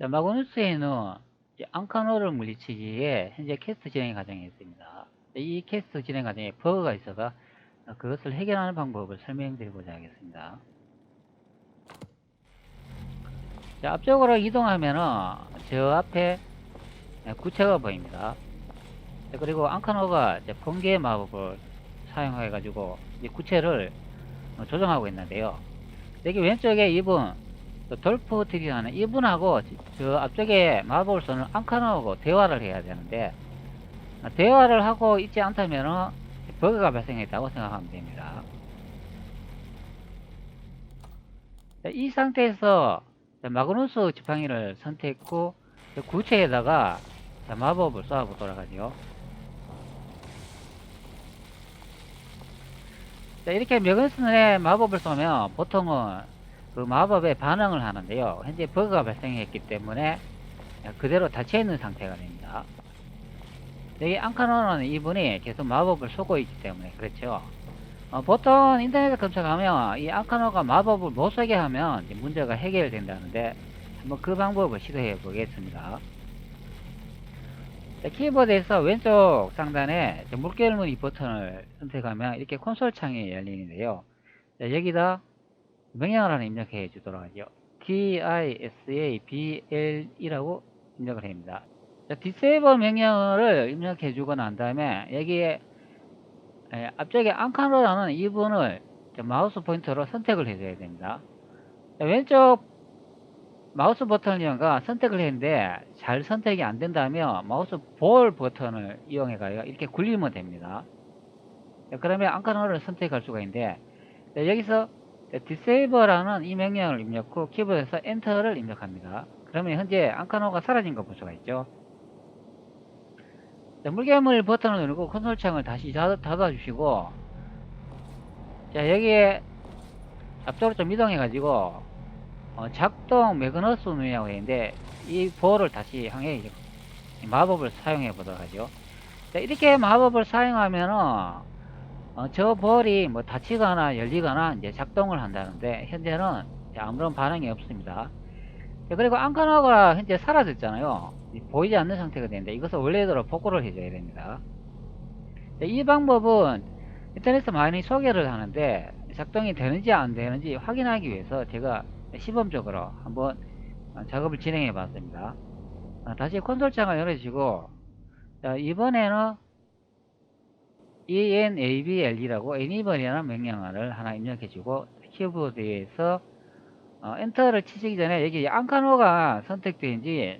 자, 마그누스에는 앙카노를 물리치기에 현재 캐스트 진행 과정에 있습니다. 이 캐스트 진행 과정에 버그가 있어서 어, 그것을 해결하는 방법을 설명드리고자 하겠습니다. 자, 앞쪽으로 이동하면은 저 앞에 구체가 보입니다. 자, 그리고 앙카노가 번개 마법을 사용해 가지고 구체를 어, 조정하고 있는데요. 여기 왼쪽에 그 돌프 트리하는 이분하고 저 앞쪽에 마법을 쓰는 앙카노하고 대화를 해야 되는데 아, 대화를 하고 있지 않다면 버그가 발생했다고 생각하면 됩니다. 자, 이 상태에서 자, 마그누스 지팡이를 선택했고 저 구체에다가 자, 마법을 쏘아보도록 하죠. 자, 이렇게 마그누스의 마법을 쏘면 보통은 그 마법에 반응을 하는데요. 현재 버그가 발생했기 때문에 그대로 닫혀있는 상태가 됩니다. 여기 앙카노는 이분이 계속 마법을 쏘고 있기 때문에 그렇죠. 어, 보통 인터넷에 검색하면 이 앙카노가 마법을 못 쏘게 하면 문제가 해결된다는데 한번 그 방법을 시도해 보겠습니다. 자, 키보드에서 왼쪽 상단에 물결무늬 버튼을 선택하면 이렇게 콘솔 창이 열리는데요. 자, 여기다 명령을 하나 입력해 주도록 하죠. disable이라고 입력을 합니다. 자, disable 명령어를 입력해 주고 난 다음에 여기에 에, 앞쪽에 앙카노라는 이분을 자, 마우스 포인터로 선택을 해줘야 됩니다. 자, 왼쪽 마우스 버튼을 이용가 선택을 했는데 잘 선택이 안 된다면 마우스 볼 버튼을 이용해 가요 이렇게 굴리면 됩니다. 자, 그러면 앙카노를 선택할 수가 있는데 자, 여기서 disable라는 이 명령을 입력 후 키보드에서 엔터를 입력합니다. 그러면 현재 앙카노가 사라진 거볼 수가 있죠. 자, 물개물 버튼을 누르고 콘솔 창을 다시 닫아, 닫아 주시고 자 여기에 앞쪽으로 좀 이동해 가지고 어, 작동 매그너스 누이라고 했는데 이 볼을 다시 향해 마법을 사용해 보도록 하죠. 자, 이렇게 마법을 사용하면은 어, 저 볼이 뭐 닫히거나 열리거나 이제 작동을 한다는데 현재는 아무런 반응이 없습니다. 자, 그리고 앙카노가 현재 사라졌잖아요. 이 보이지 않는 상태가 되는데 이것을 원래대로 복구를 해줘야 됩니다. 자, 이 방법은 인터넷에 많이 소개를 하는데 작동이 되는지 안 되는지 확인하기 위해서 제가 시범적으로 한번 어, 작업을 진행해 봤습니다. 어, 다시 콘솔 창을 열어주시고 자, 이번에는 enable이라고 enable이라는 명령어를 하나 입력해주고 키보드에서 어, 엔터를 치시기 전에 여기 앙카노가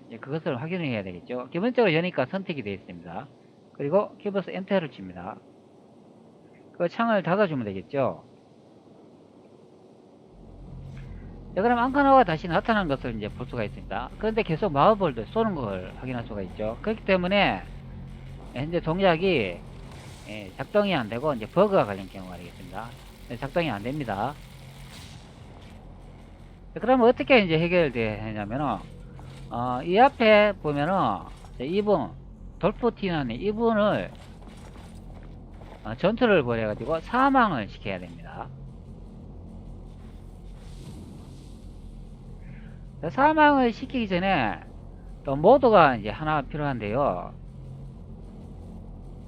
이제 그것을 확인을 해야 되겠죠. 기본적으로 여니까 선택이 되어 있습니다. 그리고 키보드 엔터를 칩니다. 그 창을 닫아주면 되겠죠. 자, 그럼 앙카노가 다시 나타난 것을 이제 볼 수가 있습니다. 그런데 계속 마법을 쏘는 걸 확인할 수가 있죠. 그렇기 때문에 현재 동작이 예, 작동이 안 되고 이제 버그가 걸린 경우가 되겠습니다. 예, 작동이 안 됩니다. 자, 그러면 어떻게 이제 해결되냐면은 어, 이 앞에 보면은 이분 돌프티나는 이분을 어, 전투를 벌여 가지고 사망을 시켜야 됩니다. 자, 사망을 시키기 전에 또 모드가 이제 하나 필요한데요.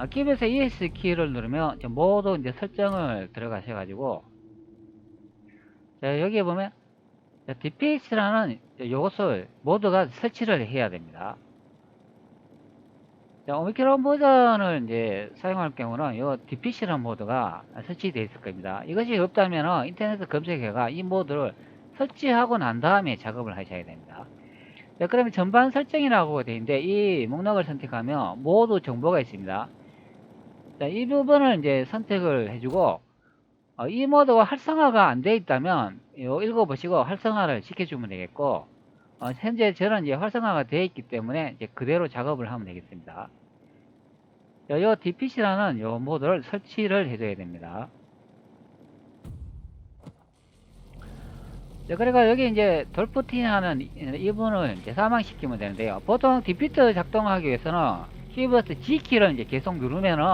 아, 키에서 ES 키를 누르면 이제 모두 이제 설정을 들어가셔가지고 자, 여기에 보면 자, DPS라는 요것을 모두가 설치를 해야 됩니다. 자, 오미크론 버전을 이제 사용할 경우는 요 DPC라는 모드가 설치되어 있을 겁니다. 이것이 없다면 인터넷 검색해가 이 모드를 설치하고 난 다음에 작업을 하셔야 됩니다. 자, 그러면 전반 설정이라고 되어 있는데 이 목록을 선택하면 모두 정보가 있습니다. 자, 이 부분을 이제 선택을 해주고 어, 이 모드가 활성화가 안 되어 있다면 요 읽어보시고 활성화를 시켜주면 되겠고 어, 현재 저는 이제 활성화가 되어 있기 때문에 이제 그대로 작업을 하면 되겠습니다. 자, 요 DPC라는 요 모드를 설치를 해줘야 됩니다. 자, 그러니까 여기 이제 돌프틴하는 이분을 이제 사망시키면 되는데요. 보통 디피트 작동하기 위해서는 키보드 G키를 이제 계속 누르면은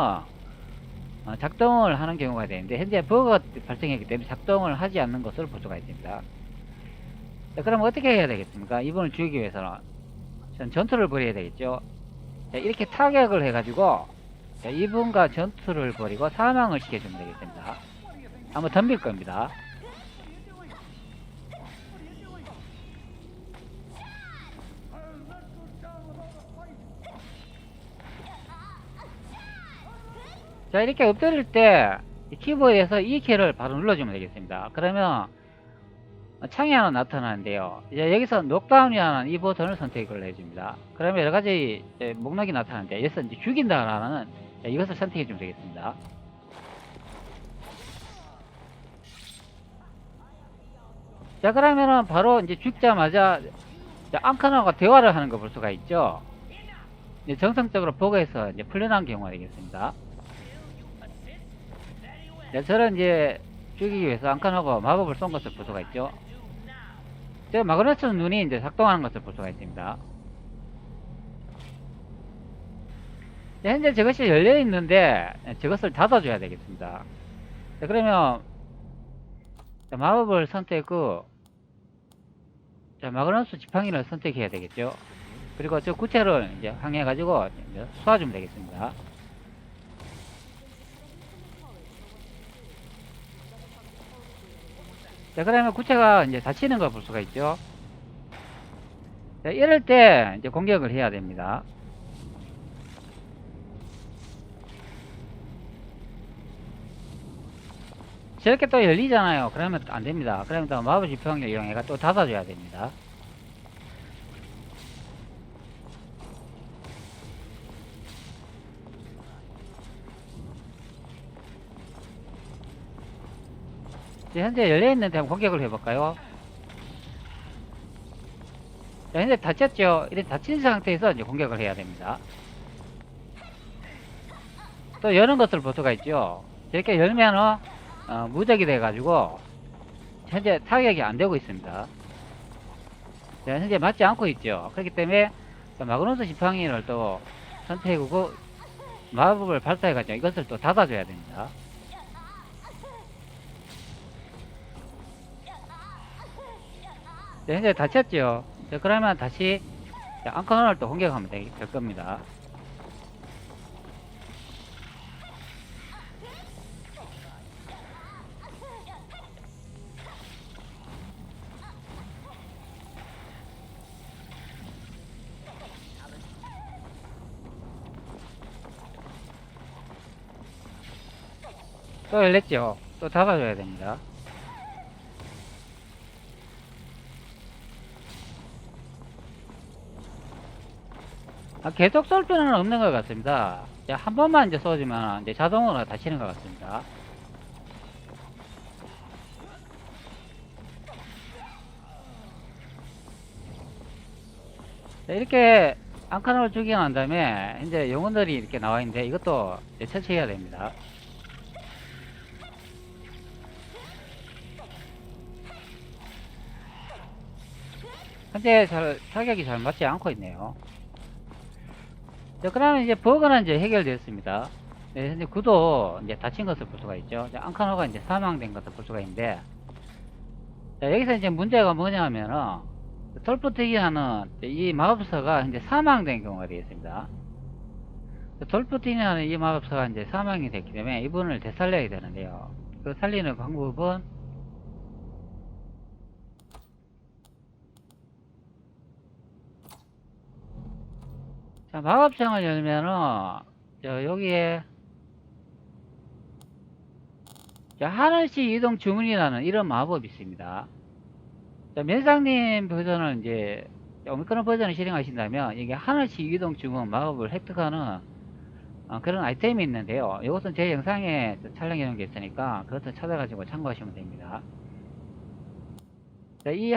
어, 작동을 하는 경우가 되는데 현재 버그가 발생했기 때문에 작동을 하지 않는 것을 볼 수가 있습니다. 자, 그럼 어떻게 해야 되겠습니까? 이분을 죽이기 위해서는 전 전투를 벌여야 되겠죠. 자, 이렇게 타격을 해가지고 자, 이분과 전투를 벌이고 사망을 시켜주면 되겠습니다. 한번 덤빌 겁니다. 자 이렇게 엎드릴 때이 키보드에서 이 키를 바로 눌러주면 되겠습니다. 그러면 창이 하나 나타나는데요. 이제 여기서 녹다운이라는 이 버튼을 선택을 해줍니다. 그러면 여러 가지 이제 목록이 나타나는데 여기서 이제 죽인다라는 이것을 선택해 주면 되겠습니다. 자 그러면은 바로 이제 죽자마자 이제 앙카나가 대화를 하는 거 볼 수가 있죠. 정상적으로 보고해서 이제 풀려난 경우가 되겠습니다. 네, 저는 이제 죽이기 위해서 앙카나가 마법을 쏜 것을 볼 수가 있죠. 저 마그네스 눈이 이제 작동하는 것을 볼 수가 있습니다. 네, 현재 저것이 열려 있는데 저것을 닫아줘야 되겠습니다. 자, 그러면 자, 마법을 선택 후 자, 마그너스 지팡이를 선택해야 되겠죠. 그리고 저 구체를 이제 항해 가지고 이제 쏘아주면 되겠습니다. 자, 그러면 구체가 이제 다치는 걸 볼 수가 있죠. 자, 이럴 때 이제 공격을 해야 됩니다. 저렇게 또 열리잖아요. 그러면 안 됩니다. 그러면 또 마법 지평을 이용해가 또 닫아줘야 됩니다. 이제 현재 열려있는데 한번 공격을 해볼까요? 자, 현재 닫혔죠? 이렇게 닫힌 상태에서 이제 공격을 해야 됩니다. 또 여는 볼 수가 있죠? 이렇게 열면은, 어, 무적이 돼가지고, 현재 타격이 안 되고 있습니다. 자, 현재 맞지 않고 있죠? 그렇기 때문에, 자, 마그누스 지팡이를 또 선택하고, 마법을 발사해가지고 이것을 또 닫아줘야 됩니다. 자, 현재 다쳤죠? 자, 그러면 다시 자, 앙커널을 또 공격하면 되, 될 겁니다. 또 열렸죠? 또 닫아줘야 됩니다. 아, 계속 쏠 필요는 없는 것 같습니다. 이제 한 번만 이제 쏘지면 이제 자동으로 다치는 것 같습니다. 자, 이렇게 죽이고 난 다음에 이제 영혼들이 이렇게 나와 있는데 이것도 이제 처치해야 됩니다. 현재 잘 타격이 잘 맞지 않고 있네요. 자, 그러면 이제 버그는 이제 해결되었습니다. 네, 현재 구도 이제 다친 것을 볼 수가 있죠. 자, 앙카노가 이제 사망된 것을 볼 수가 있는데, 자, 여기서 이제 문제가 뭐냐 하면은, 돌프트기 하는 이 마법사가 이제 사망된 경우가 되겠습니다. 돌프트기 하는 이 마법사가 이제 사망이 됐기 때문에 이분을 되살려야 되는데요. 그 살리는 방법은, 자, 마법창을 열면은, 저, 여기에, 자, 하늘시 이동 주문이라는 이런 마법이 있습니다. 자, 면상님 버전을 이제, 오미크론 버전을 실행하신다면, 이게 하늘시 이동 주문 마법을 획득하는 어, 그런 아이템이 있는데요. 이것은 제 영상에 촬영해 놓은 게 있으니까, 그것을 찾아가지고 참고하시면 됩니다. 자, 이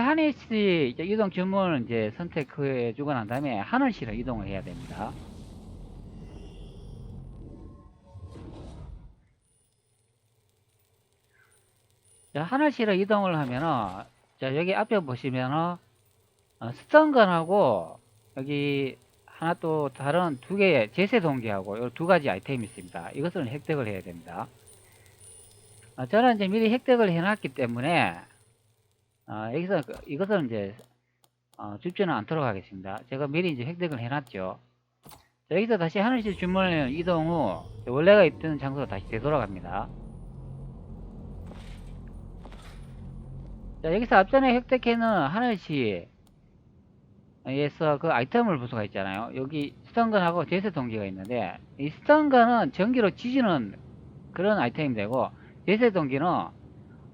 이제 이동 주문을 이제 선택해 주고 난 다음에 하늘시로 이동을 해야 됩니다. 자, 하늘시로 이동을 하면은, 자, 여기 앞에 보시면은, 어, 스턴건하고, 여기 하나 또 다른 두 개의 제세 동기하고, 요두 가지 아이템이 있습니다. 이것을 획득을 해야 됩니다. 어, 저는 이제 미리 획득을 해놨기 때문에, 아, 여기서 그- 이것은 이제 어, 줍지는 않도록 하겠습니다. 제가 미리 이제 획득을 해놨죠. 자, 여기서 다시 하늘시 주문을 이동 후 원래가 있던 장소로 다시 되돌아갑니다. 자, 여기서 앞전에 획득해놓은 하늘시 에서 그 아이템을 볼 수가 있잖아요. 여기 스턴건하고 제세 동기가 있는데 이 스턴건은 전기로 지지는 그런 아이템이 되고 제세 동기는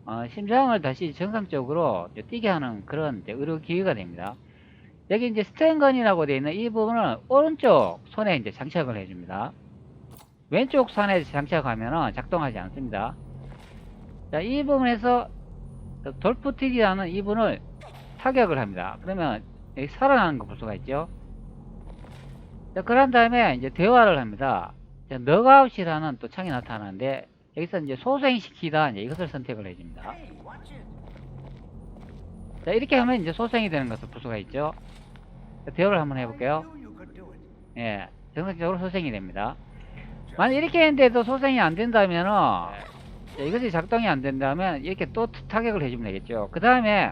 어, 심장을 다시 정상적으로 뛰게 하는 그런 의료 기계가 됩니다. 여기 이제 스탠건이라고 되어 있는 이 부분은 오른쪽 손에 이제 장착을 해줍니다. 왼쪽 손에 장착하면 작동하지 않습니다. 자, 이 부분에서 돌프틱이라는 이분을 타격을 합니다. 그러면 여기 살아나는 거 볼 수가 있죠. 자, 그런 다음에 이제 대화를 합니다. 자, 너가웃이라는 또 창이 나타나는데 여기서 이제 소생시키다 이제 이것을 선택을 해줍니다. 자, 이렇게 하면 이제 소생이 되는 것을 볼 수가 있죠. 자, 대화를 한번 해볼게요. 예, 정상적으로 소생이 됩니다. 만약 이렇게 했는데도 소생이 안 된다면은 자, 이것이 작동이 안 된다면 이렇게 또 타격을 해주면 되겠죠. 그 다음에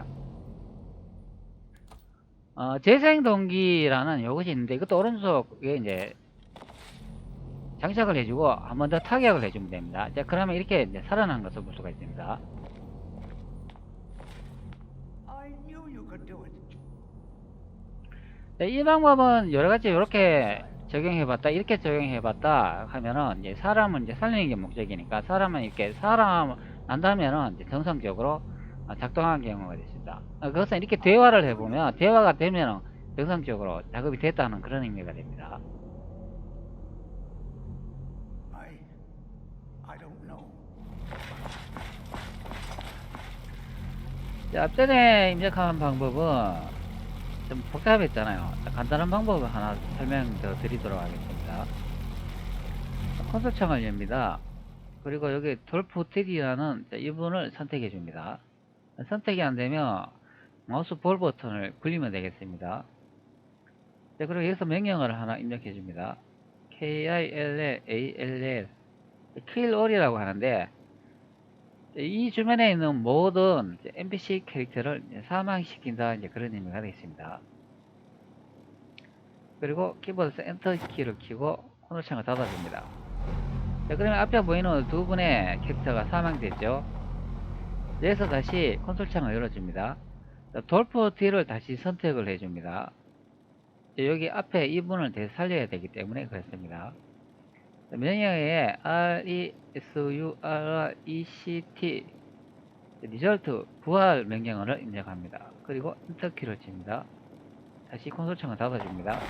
어, 재생 동기라는 요것이 있는데 이것도 오른쪽에 이제 장착을 해주고 한 번 더 타격을 해주면 됩니다. 자, 그러면 이렇게 살아난 것을 볼 수가 있습니다. 자, 이 방법은 여러 가지 이렇게 적용해봤다, 이렇게 적용해봤다 하면은 이제 사람은 이제 살리는 게 목적이니까 사람은 이렇게 사람 난다면은 정상적으로 어, 작동하는 경우가 있습니다. 어, 그것은 이렇게 대화를 해보면 대화가 되면은 정상적으로 작업이 됐다는 그런 의미가 됩니다. 자, 앞전에 입력한 방법은 좀 복잡했잖아요. 자, 간단한 방법을 하나 설명 더 드리도록 하겠습니다. 콘솔 창을 엽니다. 그리고 여기 돌프 트리라는 이분을 선택해 줍니다. 선택이 안 되면 마우스 볼 버튼을 굴리면 되겠습니다. 자, 그리고 여기서 명령어를 하나 입력해 줍니다. KILL, kill all이라고 하는데 이 주변에 있는 모든 NPC 캐릭터를 사망시킨다 이제 그런 의미가 되겠습니다. 그리고 키보드에서 엔터 키를 키고 코너 창을 닫아줍니다. 자, 그러면 앞에 보이는 두 분의 캐릭터가 사망됐죠. 여기서 다시 콘솔 창을 열어줍니다. 자, 돌프 D를 다시 선택을 해줍니다. 자, 여기 앞에 이분을 대 살려야 되기 때문에 그렇습니다. 자, 명령어에 RESURECT 리절트 부활 명령어를 입력합니다. 그리고 엔터키를 칩니다. 다시 콘솔창을 닫아줍니다.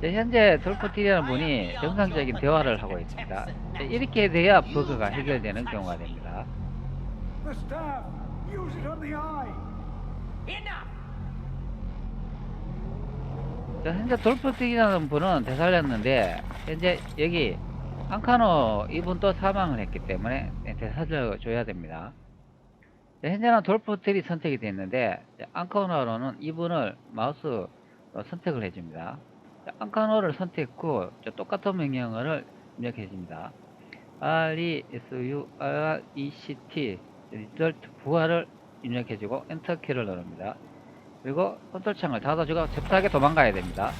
자, 현재 돌프티라는 분이 정상적인 대화를 하고 있습니다. 자, 이렇게 돼야 버그가 해결되는 경우가 됩니다. 현재 돌프티라는 분은 되살렸는데 현재 여기 안카노 이분 또 사망을 했기 때문에 되살려줘야 됩니다. 자, 현재는 돌프트리 선택이 됐는데 자, 안카노로는 이분을 마우스 어, 선택을 해줍니다. 자, 안카노를 선택 후 자, 똑같은 명령어를 입력해 줍니다. RESURECT 리절트 부활을 입력해주고 엔터키를 누릅니다. 그리고 컨트롤 창을 닫아주고 잽싸게 도망가야 됩니다.